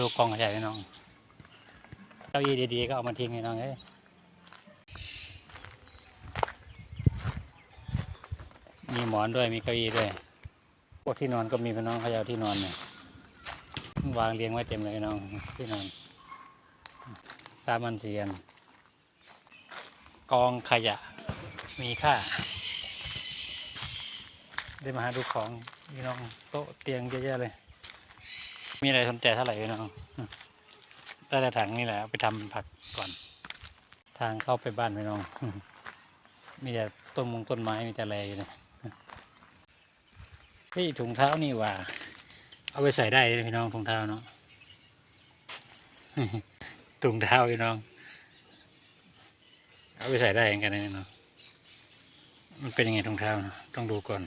ดูกองขยะพี่น้อง เก้าอี้ดีๆก็เอามาทิ้งพี่น้องเอ้ยมีหมอนด้วยมีเก้าอี้ด้วย พวกที่นอนก็มีพี่น้องเขาจะเอาที่นอนเนี่ยวางเรียงไว้เต็มเลยพี่น้องที่นอนสามันเสี่อันกองขยะมีค่า ได้มาหาดูของพี่น้องโต๊ะเตียงเยอะแยะเลย มีอะไรสนใจเท่าไหร่พี่น้องได้แต่ถังนี่แหละไปทำผักก่อน ทางเข้าไปบ้านพี่น้อง มีแต่ต้นมงต้นไม้มีแต่อะไรอยู่เนี่ยเฮ้ยถุงเท้านี่ว่า เอาไปใส่ได้เลยพี่น้องถุงเท้าเนาะถุงเท้าพี่น้อง เอาไปใส่ได้เหมือนกันนะเนาะมันเป็นยังไงถุงเท้าเนอะต้องดูก่อน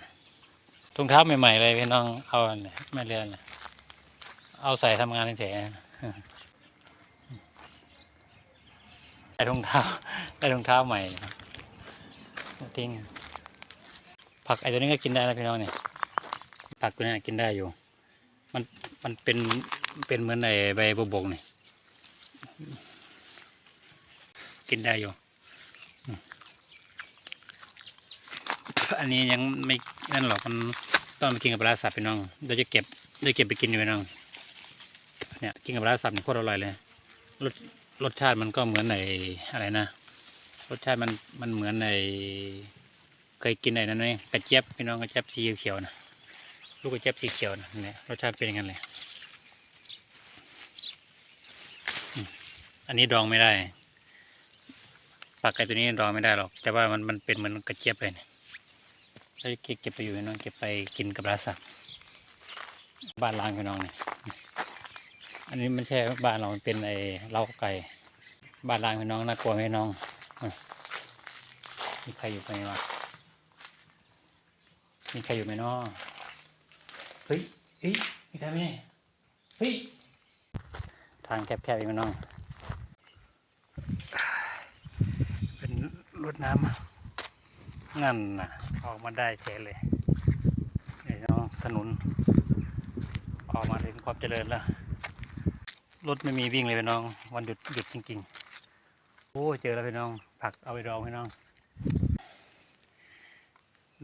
ถุงเท้าใหม่ๆเลยพี่น้องเอาเนี่ยไม่เลือนเลย เอาใส่ทำงานเฉยๆได้รองเท้าได้รองเท้าใหม่ทิ้งผักไอ้ตัวนี้ก็กินได้นะพี่น้องเนี่ยผักตัวนี้กินได้อยู่ มันมันเป็นเป็นเหมือนไอใบบบกนี่กินได้อยู่ อันนี้ยังไม่นั่นหรอกมันต้องมากินกับปลาร้าสับพี่น้องเดี๋ยวจะเก็บเดี๋ยวเก็บไปกินอยู่พี่น้อง เนี่ยกินกับปลาร้าสับนี่โคตรอร่อยเลยรสรสชาติมันก็เหมือนในอะไรนะ รสชาติมันมันเหมือนในเคยกินไอ้นั่นไหมกระเจี๊ยบพี่น้องกระเจี๊ยบสีเขียวนะลูกกระเจี๊ยบสีเขียวนะเนี่ยรสชาติเป็นอยังไงเลยอันนี้ดองไม่ได้ปลาไก่ตัวนี้ดองไม่ได้หรอก แต่ว่ามันมันเป็นเหมือนกระเจี๊ยบเลยเนี่ยแล้วเก็บเก็บไปอยู่พี่น้องเก็บไปกินกับราสับบ้านล้างพี่น้องเนี่ย อันนี้ไม่ใช่บ้านเรามันเป็นไอ้เล้าไก่ บ้านร้างพี่น้องน่ากลัวไหมน้องอะมีใครอยู่ไหมวะมีใครอยู่ไหมน้องเฮ้ยเฮ้ยมีใครไหมเนี่ยเฮ้ยทางแคบๆอีกไหมน้อง เป็นรถน้ำงั้นน่ะออกมาได้เฉยเลยนี่น้องถนน ออกมาถึงความเจริญแล้ว รถไม่มีวิ่งเลยพี่น้อง วันหยุดหยุดจริงๆ โอ้เจอแล้วพี่น้อง ผักเอาไปดองพี่น้อง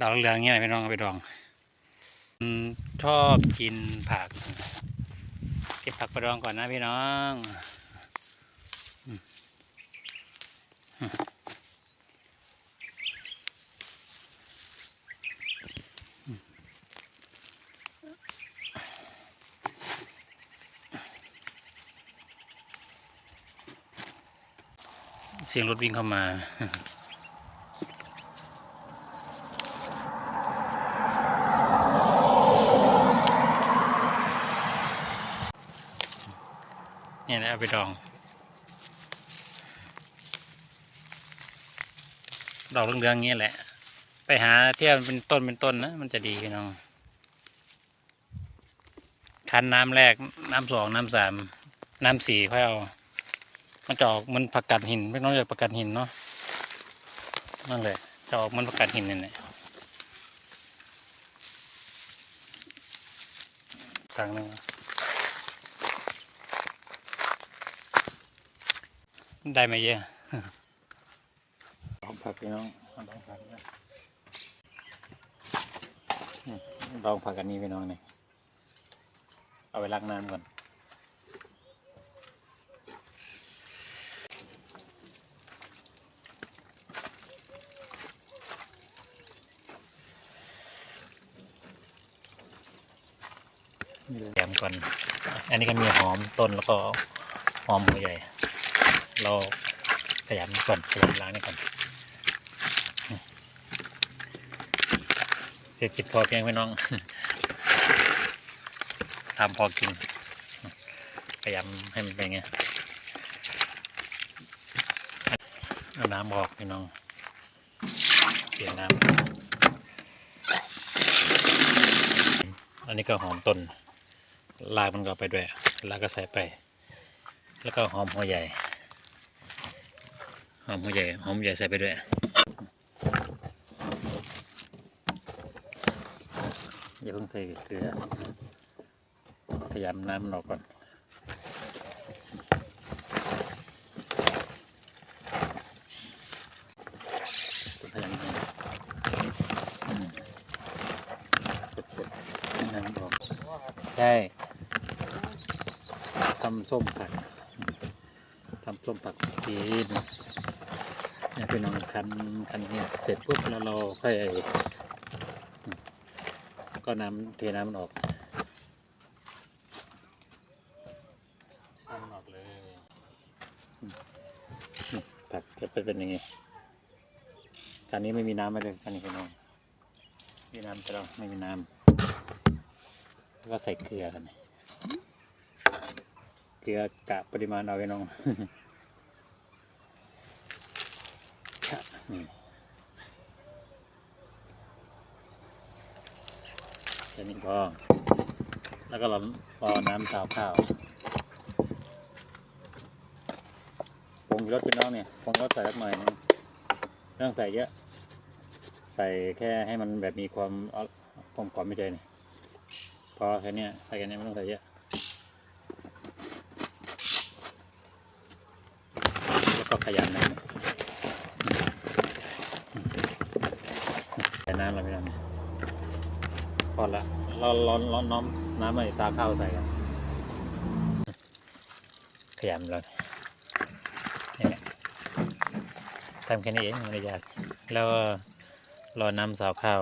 ดาวเหลืองเงี้ยพี่น้องเอาไปดองชอบกินผัก เก็บผักไปดองก่อนนะพี่น้องอืมอืมอืมเสียงรถวิ่งเข้ามา เนี่ยนะเอาไปดอง ดอกเหลืองๆอย่างเงี้ยแหละ ไปหาเที่ยวเป็นต้นเป็นต้นนะ มันจะดีพี่น้อง คั้นน้ำแรก น้ำสอง น้ำสาม น้ำสี่ค่อยเอา มันจะออกมันผักกัดหินไม่น้องจากผักกัดหินเนาะนั่นแหละจะออกมันผักกัดหินนี่แหละทางหนึงได้มาเยอะลองผักพี่น้องลองผักนะอืมลองผักอันนี้พี่น้องนี่เอาไปล้างน้ำก่อน แยมก่อน อันนี้ก็มีหอมต้นแล้วก็หอมหัวใหญ่ เราขยำก่อนขยำล้างนี่ก่อนเสร็จจิตพอเพียงพี่น้องทำพอกินขยำให้มันเป็นไงเอาน้ำออกพี่น้องเปลี่ยนน้ำอันนี้ก็หอมต้น ลากมันก็ไปด้วยลากก็ใส่ไป แล้วก็หอมหัวใหญ่ หอมหัวใหญ่หอมใหญ่ใส่ไปด้วยอย่าเพิ่งใส่เกลือขยำน้ำมันออกก่อนใช่ำส้มผักทำส้มผักกินเนี่ยพี่น้องคันคันเนี่ยเสร็จปุ๊บแล้วเราค่อยก็น้ำเทน้ำมันออกน้ำมันออกเลยผักจะเป็นเป็นย่างงี้การนี้ไม่มีน้ำเลยการนี้พี่น้องมีน้ำแต่เราไม่มีน้ำแล้วก็ใส่เกลือกันนี่ เกลือกะปริมาณเอาไว้น้องแค่นี้พอ แล้วก็เรารอน้ำซาวข้าวผงรสเป็นน้องเนี่ยผงรสใส่สักหน่อยนึงไม่ต้องใส่เยอะ ใส่แค่ให้มันแบบมีความเอาความกรอบไม่เจนี่พอแค่นี้ใส่แค่เนี้ยไม่ต้องใส่เยอะ แล้ว ก็ขยำน้ำใส่น้ำเราไม่ต้พอละเราร้อนร้อนน้ำน้ำใหม่ซาข้าวใส่กันขยำเลยนี่แหละทำแค่นี้เองไม่ยากแล้วรอน้ำซาวข้าว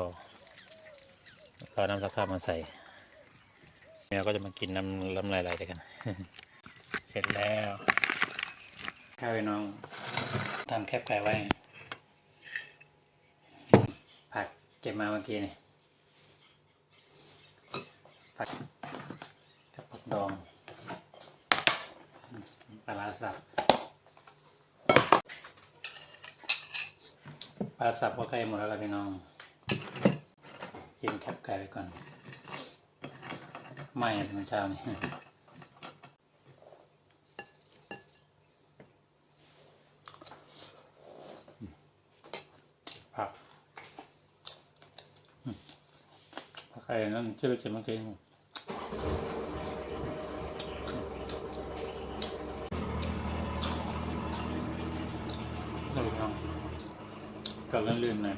รอน้ำซาวข้าวมาใส่เราก็จะมากินน้ำลำลายไหลด้วยกัน เสร็จแล้ว ข้าวไอ้น้องทำแคบไก่ไว้ ผักเก็บมาเมื่อกี้นี่ผักกับผักดองปลาสับปลาสับก็ใกล้หมดแล้วล่ะพี่น้อง กินแคบไก่ไปก่อน ไม่อะถึงเช้านี่ ผักผักไก่นั่นชื่อเจ็บเมื่อกี้นี่เลยน้องก็ลื่อนๆหน่อย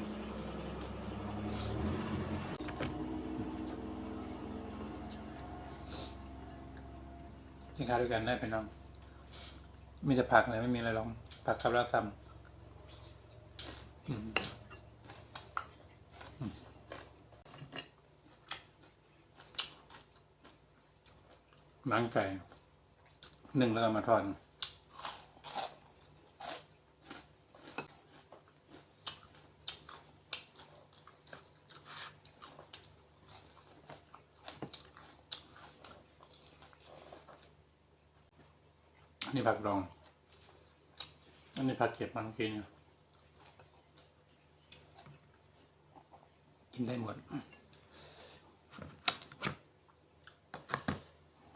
กินข้าวด้วยกันได้เป็นน้อง มีแต่ผักเลยไม่มีอะไรหรอกผักกับแล้วซ้ำอืมอืม บางไก่หนึ่งแล้วก็มาทอดนนี้ผักดอง อันนี้ผักเก็บมาเมื่อกี้เนี่ยกินได้หมด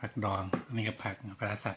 ผักดองนี่ก็ผักปลาร้าสับ